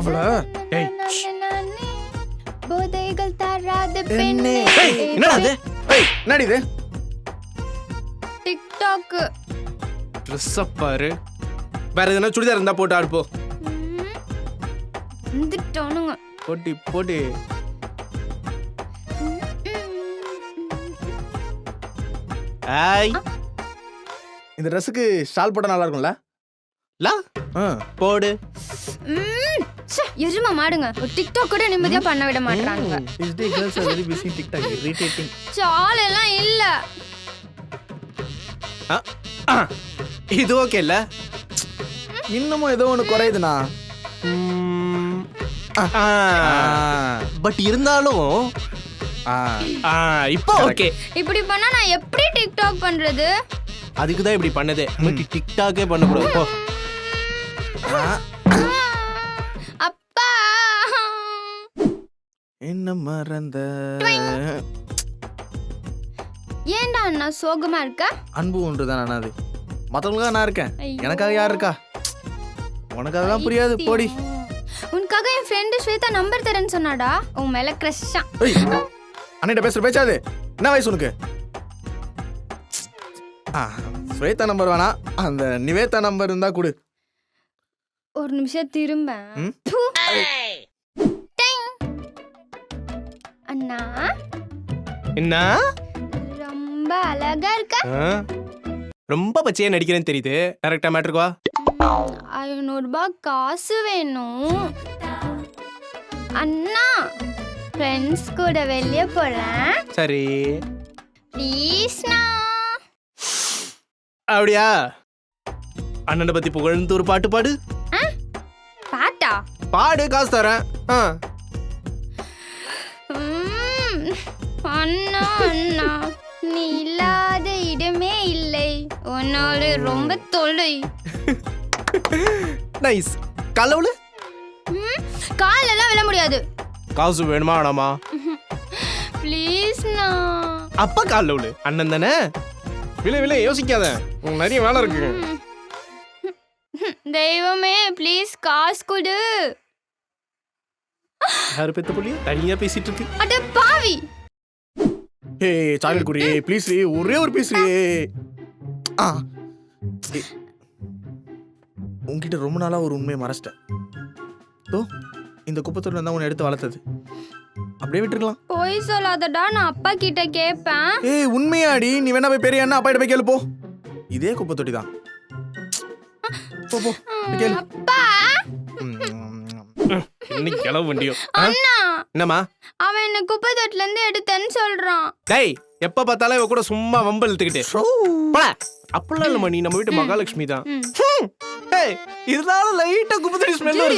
அவள? போதைகள் தராத பெண்ணே. என்னடா அது? ஏய் என்னடி இது? டிக்டாக் ட்ரெஸ் பாரு. வேற எதனா சுடிதார் இருந்தா போட்டு ஆடுப்போ வந்துட்டோனுங்க போட்டி போட்டி. ஆய். இந்த ட்ரெஸ்ஸுக்கு ஷால் போட்டா நல்லா இருக்கும்ல லா. ஆ. போடு. ம், ச்சே, எருமை மாடுங்க. ஒரு டிக்டாக் கூட நிம்மதியா பண்ண விட மாட்டாங்க These days girls are very busy in TikTok. Irritating. சால் எல்லாம் இல்ல. ஆ, ஆ, இது ஓகே இல்ல இன்னமும் ஏதோ ஒண்ணு குறையுதுண்ணா. பட் இருந்தாலும் இப்போ ஓகே. இப்படி பண்ணா நான் எப்படி டிக்டாக் பண்றது? அதுக்கு தான் இப்படி பண்ணதே. இன்னைக்கு டிக்டாக்கே பண்ணக்கூடாது. போ. அப்பா. என்ன மறந்த? ஏன்டா அண்ணா சோகமா இருக்க? அன்பு ஒன்று தான் அண்ணா அது. மற்றவங்களுக்காக நான் இருக்கேன். எனக்காக யார் இருக்கா? உனக்கு அதெல்லாம் புரியாது. போடி. உனக்காக என் ஃப்ரெண்டு ஸ்வேதா நம்பர் தரேன்னு சொன்னாடா. உன் மேல கிரஷ்ஷா அண்ணிட்ட பேசுற பேச்சாது. என்ன வயசு உனக்கு? ஆ ஸ்வேதா நம்பர் வேணாம் அந்த நிவேதா நம்பர் இருந்தா கொடு. ஒரு நிமிஷம் திரும்ப. அண்ணா. என்ன? ரொம்ப அழகா இருக்க? ரொம்ப பச்சையா நடிக்கிறேன்னு தெரியுது. கரெக்டா மேட்ருக்கு வா? ஐநூறு ரூபாய் காசு வேணும். அண்ணா. ஃப்ரெண்ட்ஸ் கூட வெளியே போறேன் சரி. ப்ளீஸ்ண்ணா அப்படியா? அண்ணனை பத்தி புகழ்ந்து ஒரு பாட்டு பாடு. பாட்டா? பாடு காசு தரேன். ஆ. ம், அண்ணா அண்ணா நீ இல்லாத இடமே இல்லை. உன்னோட ரொம்ப தொலை. நைஸ் கலவுல ம், காலெல்லாம் விழ முடியாது. காசு வேணுமா வேணாமா? ப்ளீஸ்ண்ணா அப்பா காலில் விழு. அண்ணன் தானே? விலை விலை யோசிக்காத. உனக்கு நிறைய வேலை இருக்கு. தெய்வமே ப்ளீஸ் காசு கொடு. யாரு பெத்த புள்ளி தனியா பேசிட்டு இருக்கு. அட பாவி. ஹே சாக்லேட் குடி ப்ளீஸ் ஒரே ஒரு பீஸ் ஆ. ஏய், உன்கிட்ட ரொம்ப நாளா ஒரு உண்மையை மறைச்சிட்டேன் ஓ இந்த குப்பத்தூர்ல இருந்தா உன்னை எடுத்து வளர்த்தது. அப்படியே விட்டுருக்கலாம். பொய் சொல்லாதடா நான் அப்பா கிட்ட கேட்பேன் ஏய் உண்மையாடி. நீ வேணா போய் பெரிய அண்ணா அப்பாயிட்ட போய் கேளு போ. இதே குப்பை தொட்டி தான். போ போ. போய் கேளு. அப்பா! இன்னைக்கு கிளவு வண்டியோ. ஆ? அண்ணா! என்னம்மா? அவன் என்ன குப்பை தொட்டில இருந்து எடுத்தேன்னு சொல்றான். டேய் எப்ப பார்த்தாலும் இவ கூட சும்மா வம்பு இழுத்துக்கிட்டு. போடா. அப்படிலாம் இல்லம்மா நீ நம்ம வீட்டு மகாலட்சுமி தான். ஹம். ஏய், இருந்தாலும் லைட்டா குப்பத்தடி ஸ்மெல் வருது.